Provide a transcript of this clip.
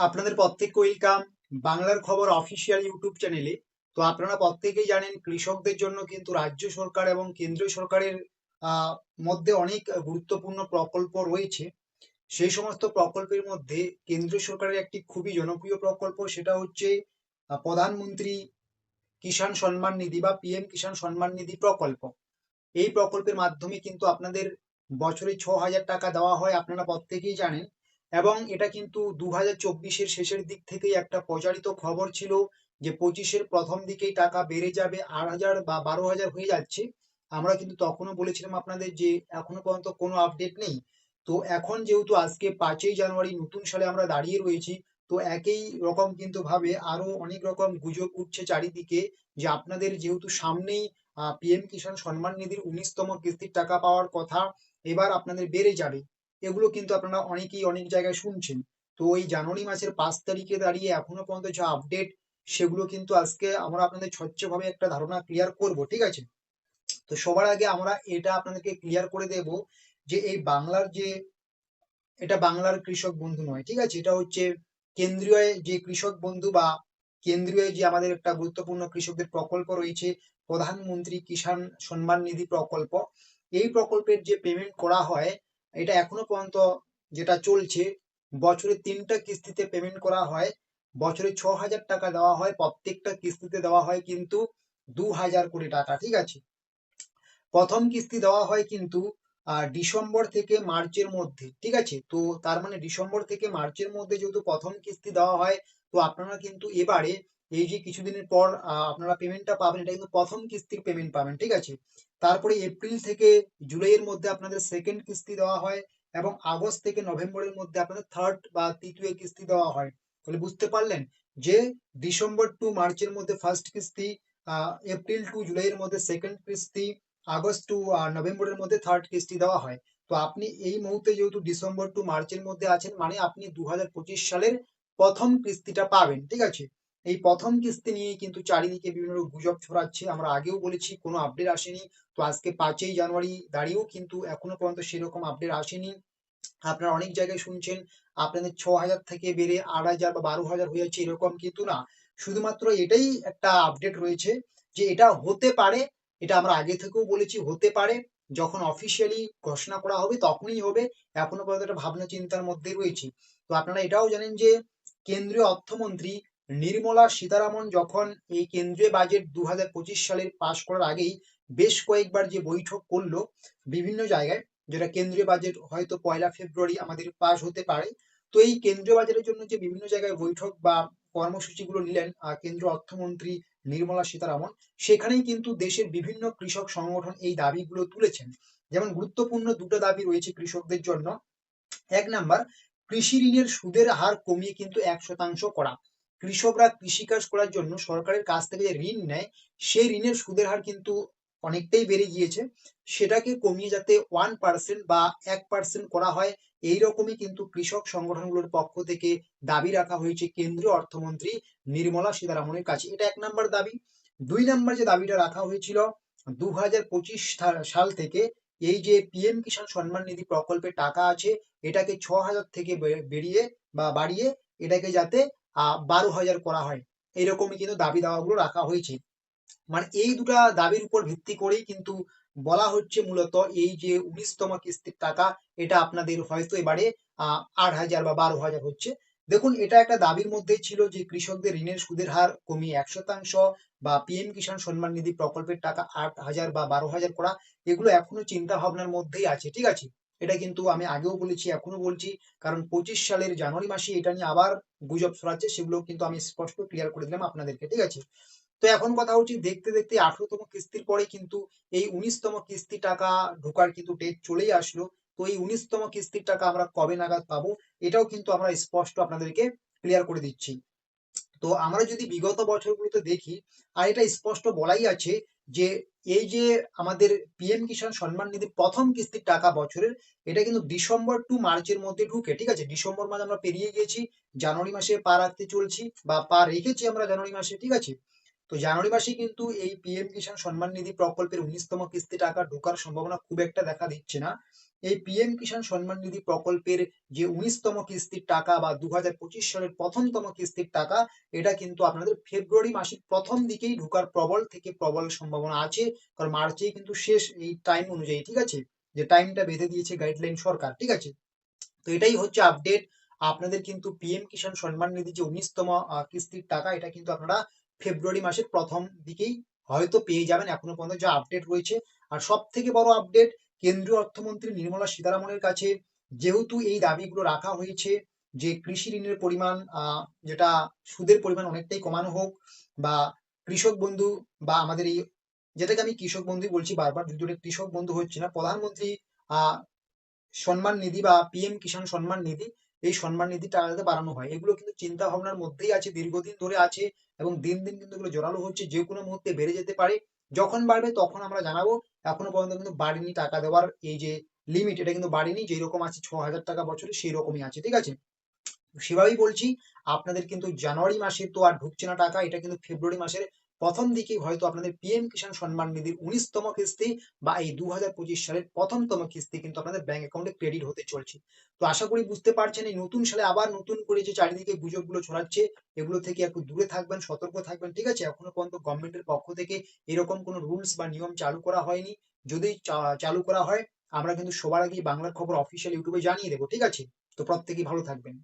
আপনাদের প্রত্যেককে ওয়েলকাম বাংলার খবর অফিসিয়াল ইউটিউব চ্যানেলে তো আপনারা প্রত্যেকেই জানেন, কৃষকদের জন্য কিন্তু রাজ্য সরকার এবং কেন্দ্রীয় সরকারের মধ্যে অনেক গুরুত্বপূর্ণ প্রকল্প রয়েছে। সেই সমস্ত প্রকল্পের মধ্যে কেন্দ্রীয় সরকারের একটি খুবই জনপ্রিয় প্রকল্প, সেটা হচ্ছে প্রধানমন্ত্রী কিষাণ সম্মান নিধি বা পিএম কিষাণ সম্মান নিধি প্রকল্প। এই প্রকল্পের মাধ্যমে কিন্তু আপনাদের বছরে ছ হাজার টাকা দেওয়া হয়, আপনারা প্রত্যেকেই জানেন। এবং এটা কিন্তু দু হাজার শেষের দিক থেকেই একটা প্রচারিত খবর ছিল যে পঁচিশের প্রথম দিকেই টাকা বেড়ে যাবে আট হাজার বা বারো হাজার হয়ে যাচ্ছে। আমরা কিন্তু তখনও বলেছিলাম আপনাদের যে এখনও পর্যন্ত কোনো আপডেট নেই। তো এখন যেহেতু আজকে পাঁচই জানুয়ারি, নতুন সালে আমরা দাঁড়িয়ে রয়েছি, তো একই রকম কিন্তু ভাবে আরও অনেক রকম গুজব উঠছে চারিদিকে যে আপনাদের যেহেতু সামনেই পিএম কিষাণ সম্মান নিধির উনিশতম কিস্তির টাকা পাওয়ার কথা এবার আপনাদের বেড়ে যাবে। এগুলো কিন্তু আপনারা অনেকেই অনেক জায়গায় শুনছেন। তো ওই জানুয়ারি মাসের পাঁচ তারিখে দাঁড়িয়ে এখনও পর্যন্ত যা আপডেট সেগুলো কিন্তু আজকে আমরা আপনাদের স্বচ্ছভাবে একটা ধারণা ক্লিয়ার করব, ঠিক আছে? তো সবার আগে আমরা এটা আপনাদেরকে ক্লিয়ার করে দেব যে এই বাংলার যে, এটা বাংলার কৃষক বন্ধু নয়, ঠিক আছে? এটা হচ্ছে কেন্দ্রীয় যে কৃষক বন্ধু বা কেন্দ্রীয় যে আমাদের একটা গুরুত্বপূর্ণ কৃষকদের প্রকল্প রয়েছে, প্রধানমন্ত্রী কিষাণ সম্মান নিধি প্রকল্প, এই প্রকল্পের যে পেমেন্ট করা হয় এটা এখনও পর্যন্ত যেটা চলছে, বছরে তিনটা কিস্তিতে পেমেন্ট করা হয়। বছরে ছ হাজার টাকা দেওয়া হয়, প্রত্যেকটা কিস্তিতে দেওয়া হয় কিন্তু দু হাজার কোটি টাকা, ঠিক আছে? প্রথম কিস্তি দেওয়া হয় কিন্তু ডিসেম্বর থেকে মার্চের মধ্যে, ঠিক আছে? তো তার মানে ডিসেম্বর থেকে মার্চের মধ্যে যেহেতু প্রথম কিস্তি দেওয়া হয়, তো আপনারা কিন্তু এবারে এই যে কিছুদিনের পর আপনারা পেমেন্টটা পাবেন, এটা কিন্তু প্রথম কিস্তির পেমেন্ট পাবেন, ঠিক আছে? তারপরে এপ্রিল থেকে জুলাইয়ের মধ্যে আপনাদের সেকেন্ড কিস্তি দেওয়া হয় এবং আগস্ট থেকে নভেম্বরের মধ্যে আপনাদের থার্ড বা তৃতীয় কিস্তি দেওয়া হয়। তাহলে বুঝতে পারলেন যে ডিসেম্বর টু মার্চের মধ্যে ফার্স্ট কিস্তি এপ্রিল টু জুলাইয়ের মধ্যে সেকেন্ড কিস্তি আগস্ট টু নভেম্বরের মধ্যে থার্ড কিস্তি দেওয়া হয়। তো আপনি এই মুহূর্তে যেহেতু ডিসেম্বর টু মার্চের মধ্যে আছেন মানে আপনি দু হাজার পঁচিশ সালের প্রথম কিস্তিটা পাবেন, ঠিক আছে? এই প্রথম কিস্তি নিয়ে কিন্তু চারিদিকে বিভিন্ন গুজব ছড়াচ্ছে। আমরা আগেও বলেছি, কোনো আপডেট আসেনি। তো আজকে পাঁচই জানুয়ারি দাঁড়িয়েও কিন্তু এখনও পর্যন্ত সেরকম আপডেট আসেনি। আপনারা অনেক জায়গায় শুনছেন, আপনাদের ছ হাজার থেকে বেড়ে আট হাজার বা বারো হাজার হয়ে যাচ্ছে এরকম কিন্তু না। শুধুমাত্র এটাই একটা আপডেট রয়েছে যে এটা হতে পারে, এটা আমরা আগে থেকেও বলেছি, হতে পারে। যখন অফিসিয়ালি ঘোষণা করা হবে তখনই হবে, এখনও পর্যন্ত একটা ভাবনা চিন্তার মধ্যে রয়েছে। তো আপনারা এটাও জানেন যে কেন্দ্রীয় অর্থমন্ত্রী নির্মলা সীতারামন যখন এই কেন্দ্রীয় বাজেট দু হাজার পঁচিশ সালের পাশ করার আগেই বেশ কয়েকবার যে বৈঠক করল বিভিন্ন জায়গায়, যেটা কেন্দ্রীয় বাজেট হয়তো পয়লা ফেব্রুয়ারি আমাদের পাশ হতে পারে। তো এই কেন্দ্রীয় বাজেটের জন্য যে বিভিন্ন জায়গায় বৈঠক বা কর্মসূচিগুলো নিলেন কেন্দ্রীয় অর্থমন্ত্রী নির্মলা সীতারামন, সেখানেই কিন্তু দেশের বিভিন্ন কৃষক সংগঠন এই দাবিগুলো তুলেছেন। যেমন গুরুত্বপূর্ণ দুটো দাবি রয়েছে কৃষকদের জন্য। এক নাম্বার, কৃষি ঋণের সুদের হার কমিয়ে কিন্তু এক শতাংশ করা। কৃষকরা কৃষিকাজ করার জন্য সরকারের কাছ থেকে যে ঋণ নেয়, সেই ঋণের সুদের হার কিন্তু অনেকটাই বেড়ে গিয়েছে। সেটাকে কমিয়ে যাতে ওয়ান পার্সেন্ট বা এক পার্সেন্ট করা হয়, এই রকমই কিন্তু কৃষক সংগঠনগুলোর পক্ষ থেকে দাবি রাখা হয়েছে কেন্দ্রীয় অর্থমন্ত্রী নির্মলা সীতারামনের কাছে। এটা এক নম্বর দাবি। দুই নম্বর যে দাবিটা রাখা হয়েছিল দু হাজার পঁচিশ সাল থেকে, এই যে পিএম কিষাণ সম্মান নিধি প্রকল্পের টাকা আছে, এটাকে ছ হাজার থেকে বেরিয়ে বা বাড়িয়ে এটাকে যাতে বারো হাজার করা হয়। এইরকমই কিন্তু দাবি দাওয়াগুলো রাখা হয়েছে। মানে এই দুটা দাবির উপর ভিত্তি করেই কিন্তু বলা হচ্ছে মূলত এই যে উনিশতম কিস্তির টাকা, এটা আপনাদের হয়তো এবারে আট হাজার বা বারো হাজার হচ্ছে। দেখুন, এটা একটা দাবির মধ্যেই ছিল যে কৃষকদের ঋণের সুদের হার কমিয়ে এক শতাংশ বা পিএম কিষাণ সম্মান নিধি প্রকল্পের টাকা আট হাজার বা বারো হাজার করা, এগুলো এখনও চিন্তা ভাবনার মধ্যেই আছে, ঠিক আছে? এটা কিন্তু আমি আগেও বলেছি এখনও বলছি। কারণ পঁচিশ সালের জানুয়ারি মাসে এটা নিয়ে আবার গুজব ছড়াচ্ছে সেগুলো কিন্তু আমি স্পষ্ট ক্লিয়ার করে দিলাম আপনাদেরকে, ঠিক আছে? তো এখন কথা হচ্ছে দেখতে দেখতে আঠারোতম কিস্তির পরে কিন্তু এই উনিশতম কিস্তি টাকা ঢোকার কিন্তু ডেট চলেই আসলো। তো এই উনিশতম কিস্তির টাকা আমরা কবে নাগাদ পাবো, এটাও কিন্তু আমরা স্পষ্ট আপনাদেরকে ক্লিয়ার করে দিচ্ছি। তো আমরা যদি বিগত বছরগুলোতে দেখি, আর এটা স্পষ্ট বলাই আছে যে এই যে আমাদের পিএম কিষাণ সম্মান নিধি প্রথম কিস্তির টাকা বছরের, এটা কিন্তু ডিসেম্বর টু মার্চের মধ্যে ঢুকে, ঠিক আছে? ডিসেম্বর মাস আমরা পেরিয়ে গেছি জানুয়ারি মাসে পা রাখতে চলছি, বা পা রেখেছি আমরা জানুয়ারি মাসে, ঠিক আছে? তো জানুয়ারি মাসে কিন্তু এই পিএম কিষাণ সম্মান নিধি প্রকল্পের উনিশতম কিস্তি টাকা ঢোকার সম্ভাবনা খুব একটা দেখা দিচ্ছে না। এই পিএম কিষাণ সম্মান নিধি প্রকল্পের যে উনিশতম কিস্তির টাকা বা দু হাজার পঁচিশ সালের প্রথমতম কিস্তির টাকা, এটা কিন্তু আপনাদের ফেব্রুয়ারি মাসের প্রথম দিকেই ঢোকার প্রবল থেকে প্রবল সম্ভাবনা আছে। কারণ মার্চেই কিন্তু শেষ এই টাইম অনুযায়ী, ঠিক আছে? যে টাইমটা বেঁধে দিয়েছে গাইডলাইন সরকার, ঠিক আছে? তো এটাই হচ্ছে আপডেট আপনাদের কিন্তু পিএম কিষাণ সম্মান নিধি যে উনিশতম কিস্তির টাকা, এটা কিন্তু আপনারা ফেব্রুয়ারি মাসের প্রথম দিকেই হয়তো পেয়ে যাবেন। এখনও পর্যন্ত যা আপডেট রয়েছে। আর সব থেকে বড় আপডেট কেন্দ্রীয় অর্থমন্ত্রী নির্মলা সীতারামনের কাছে যেহেতু এই দাবিগুলো রাখা হয়েছে যে কৃষি ঋণের পরিমাণ যেটা সুদের পরিমাণ অনেকটাই কমানো হোক বা কৃষক বন্ধু বা আমাদের এই যেটাকে আমি কৃষক বন্ধু বলছি বারবার এটা কৃষক বন্ধু হচ্ছে না, প্রধানমন্ত্রী সম্মান নিধি বা পিএম কিষাণ সম্মান নিধি, এই সম্মান নিধি টাকাতে বাড়ানো হয়। এগুলো কিন্তু চিন্তা ভাবনার মধ্যেই আছে, দীর্ঘদিন ধরে আছে এবং দিন দিন কিন্তু এগুলো জোরালো হচ্ছে। যে কোনো মুহূর্তে বেড়ে যেতে পারে। যখন বাড়বে তখন আমরা জানাব। এখনও পর্যন্ত কিন্তু বাড়েনি টাকা দেওয়ার এই যে লিমিট এটা কিন্তু বাড়েনি যেই রকম আছে ছ হাজার টাকা বছরে সেই রকমই আছে, ঠিক আছে? সেভাবেই বলছি, আপনাদের কিন্তু জানুয়ারি মাসে তো আর ঢুকছে না টাকা, এটা কিন্তু ফেব্রুয়ারি মাসের প্রথম দিকেই হয়তো আপনাদের পিএম কিষাণ সম্মান নিধির উনিশতম কিস্তি বা এই দু হাজার পঁচিশ সালের প্রথমতম কিস্তি কিন্তু আপনাদের ব্যাংক অ্যাকাউন্টে ক্রেডিট হতে চলছে। তো আশা করি বুঝতে পারছেন, এই নতুন সালে আবার নতুন করে যে চারিদিকে গুজবগুলো ছড়াচ্ছে, এগুলো থেকে একটু দূরে থাকবেন, সতর্ক থাকবেন, ঠিক আছে? এখনও পর্যন্ত গভর্নমেন্টের পক্ষ থেকে এরকম কোনো রুলস বা নিয়ম চালু করা হয়নি। যদি চালু করা হয়, আমরা কিন্তু সবার আগে বাংলার খবর অফিসিয়াল ইউটিউবে জানিয়ে দেবো, ঠিক আছে? তো প্রত্যেকেই ভালো থাকবেন।